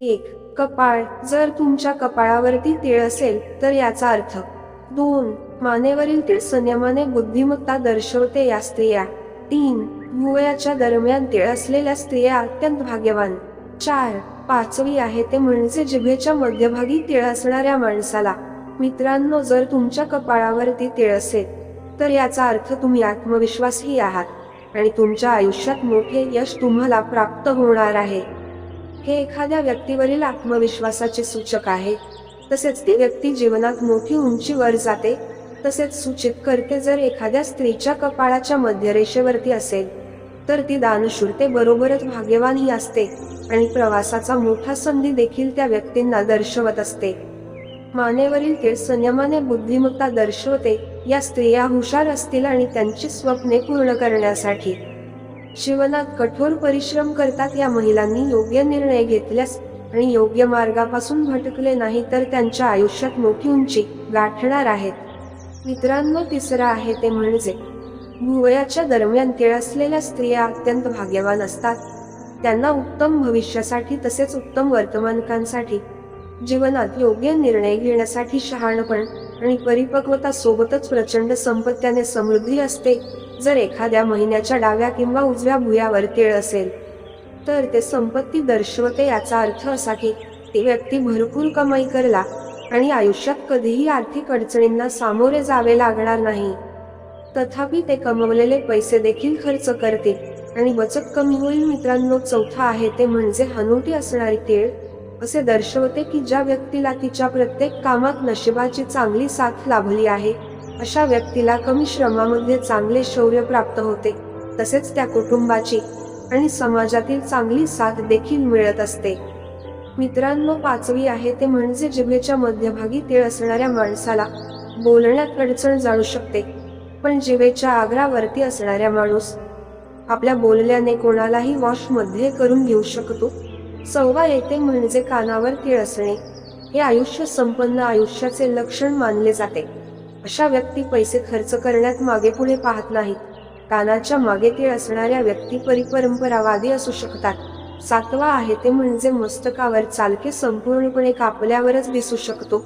एक कपाळ. जर तुमच्या कपाळावरती तिळ असेल तर याचा अर्थ दोन मानेवरील तिळ संयमाने बुद्धिमत्ता दर्शवते या स्त्रिया. तीन भुवयाच्या दरम्यान तिळ असलेल्या स्त्रिया अत्यंत भाग्यवान. चार पाचवी आहे ते म्हणजे जिभेच्या मध्यभागी तिळ असणाऱ्या माणसाला. मित्रांनो जर तुमच्या कपाळावरती तिळ असेल तर याचा अर्थ तुम्ही आत्मविश्वासही आहात आणि तुमच्या आयुष्यात मोठे यश तुम्हाला प्राप्त होणार आहे. हे एखाद्या व्यक्तीवरील आत्मविश्वासाचे सूचक आहे. तसेच ती व्यक्ती जीवनात मोठी उंचीवर जाते. तसेच सूचित करते जर एखाद्या स्त्रीच्या कपाळाच्या मध्यरेषेवरती असेल तर ती दानशूरते बरोबरच भाग्यवानही असते आणि प्रवासाचा मोठा संधी देखील त्या व्यक्तींना दर्शवत असते. मानेवरील केळ संयमाने बुद्धिमत्ता दर्शवते या स्त्रिया हुशार असतील आणि त्यांची स्वप्ने पूर्ण करण्यासाठी. जीवनात कठोर परिश्रम करतात या महिलांनी योग्य निर्णय घेतल्यास आणि योग्य मार्गापासून भटकले नाही तर त्यांच्या आयुष्यात मोठी उंची गाठणार आहेत. मित्रांनो तिसरा आहे ते म्हणजे भुवयाच्या दरम्यान केळ असलेल्या स्त्रिया अत्यंत भाग्यवान असतात. त्यांना उत्तम भविष्यासाठी तसेच उत्तम वर्तमानकांसाठी जीवनात योग्य निर्णय घेण्यासाठी शहाणपण आणि परिपक्वता सोबतच प्रचंड संपत्त्याने समृद्धी असते. जर एखाद्या महिन्याच्या डाव्या किंवा उजव्या भुयावर तिळ असेल तर ते संपत्ती दर्शवते याचा अर्थ असा की ती व्यक्ती भरपूर कमाई करला आणि आयुष्यात कधीही आर्थिक अडचणींना सामोरे जावे लागणार नाही. तथापि ते कमवलेले पैसे देखील खर्च करतील आणि बचत कमी होईल मित्रांनो. चौथा आहे ते म्हणजे हनुटी असणारी तीळ. असे दर्शवते की ज्या व्यक्तीला तिच्या प्रत्येक कामात नशिबाची चांगली साथ लाभली आहे अशा व्यक्तीला कमी श्रमामध्ये चांगले शौर्य प्राप्त होते. तसेच त्या कुटुंबाची आणि समाजातील चांगली साथ देखील मिळत असते. मित्रांनो पाचवी आहे ते म्हणजे जिभेच्या मध्यभागी तीळ असणाऱ्या माणसाला बोलण्यात अडचण जाणू शकते. पण जिभेच्या आग्रावरती असणाऱ्या माणूस आपल्या बोलल्याने कोणालाही वॉशमध्ये करून घेऊ शकतो. सव्वा येते म्हणजे कानावर तीळ असणे. हे आयुष्य संपन्न आयुष्याचे लक्षण मानले जाते. अशा व्यक्ती पैसे खर्च करण्यात मागे पुढे पाहत नाहीत. कानाच्या मागे ते असणाऱ्या व्यक्ती परिपरंपरावादी असू शकतात. सातवा आहे ते म्हणजे मस्तकावर चालके संपूर्णपणे कापल्यावरच दिसू शकतो.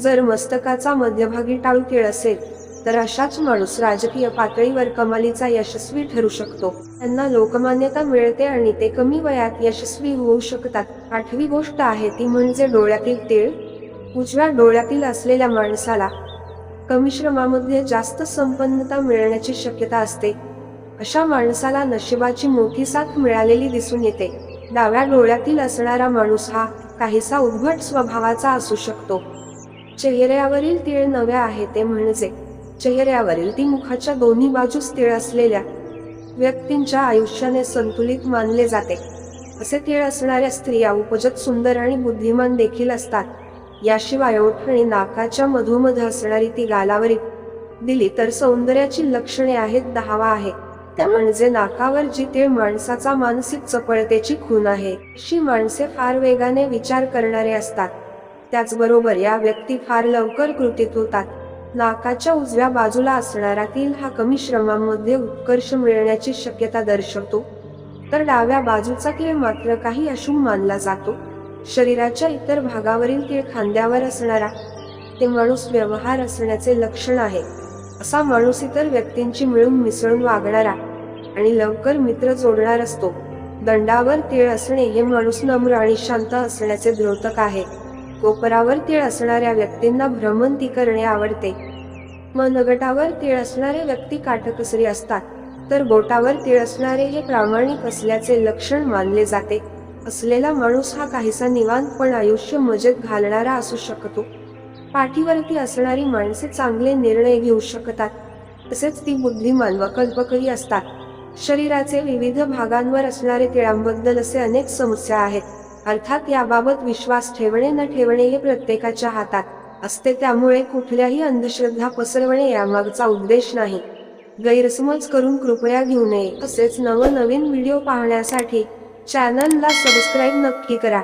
जर मस्तकाचा मध्यभागी टाळू केळ असेल तर अशाच माणूस राजकीय पातळीवर कमालीचा यशस्वी ठरू शकतो. त्यांना लोकमान्यता मिळते आणि ते कमी वयात यशस्वी होऊ शकतात. आठवी गोष्ट आहे ती म्हणजे डोळ्यातील तेळ उजव्या डोळ्यातील असलेल्या माणसाला कमी श्रमामध्ये जास्त संपन्नता मिळण्याची शक्यता असते. अशा माणसाला नशिबाची मोठी साथ मिळालेली दिसून येते. डाव्या डोळ्यातील असणारा माणूस हा काहीसा उद्भट स्वभावाचा असू शकतो. चेहऱ्यावरील तीळ नव्या आहे ते म्हणजे चेहऱ्यावरील ती मुखाच्या दोन्ही बाजूस तीळ असलेल्या व्यक्तींच्या आयुष्याने संतुलित मानले जाते. असे तीळ असणाऱ्या स्त्रिया उपजत सुंदर आणि बुद्धिमान देखील असतात. याशिवाय ओठ आणि नाकाच्या मधोमध असणारी ती गालावरी दिली तर सौंदर्याची लक्षणे आहेत दहावा आहे. त्या म्हणजे नाकावर जी माणसाचा मानसिक चपळतेची खून आहे अशी माणसे फार वेगाने विचार करणारे असतात. त्याचबरोबर या व्यक्ती फार लवकर कृतीत होतात. नाकाच्या उजव्या बाजूला असणारा तिल हा कमी श्रमांमध्ये उत्कर्ष मिळण्याची शक्यता दर्शवतो. तर डाव्या बाजूचा तीळ मात्र काही अशुभ मानला जातो. शरीराच्या इतर भागावरील तीळ खांद्यावर असणारा ते माणूस व्यवहार असण्याचे लक्षण आहे असा माणूस इतर व्यक्तींची मिळून मिसळून वागणारा आणि लवकर मित्र जोडणार असतो. दंडावर तीळ असणे हे माणूस नम्र आणि शांत असण्याचे द्योतक आहे. कोपरावर तीळ असणाऱ्या व्यक्तींना भ्रमंती करणे आवडते. मनगटावर तीळ असणारे व्यक्ती काटकसरी असतात तर बोटावर तीळ असणारे हे प्रामाणिक असल्याचे लक्षण मानले जाते. असलेला माणूस हा काहीसा निवांत पण आयुष्य मजेत घालणारा असू शकतो. पाठीवरती असणारी माणसे चांगले निर्णय घेऊ शकतात. तसेच ती बुद्धिमान व कल्पकरी असतात. शरीराचे विविध भागांवर असणारे तिळांबद्दल असे अनेक समस्या आहेत. अर्थात याबाबत विश्वास ठेवणे न ठेवणे हे प्रत्येकाच्या हातात असते. त्यामुळे कुठल्याही अंधश्रद्धा पसरवणे यामागचा उद्देश नाही. गैरसमज करून कृपया घेऊ नये. तसेच नवनवीन व्हिडिओ पाहण्यासाठी चॅनलला सबस्क्राईब नक्की करा.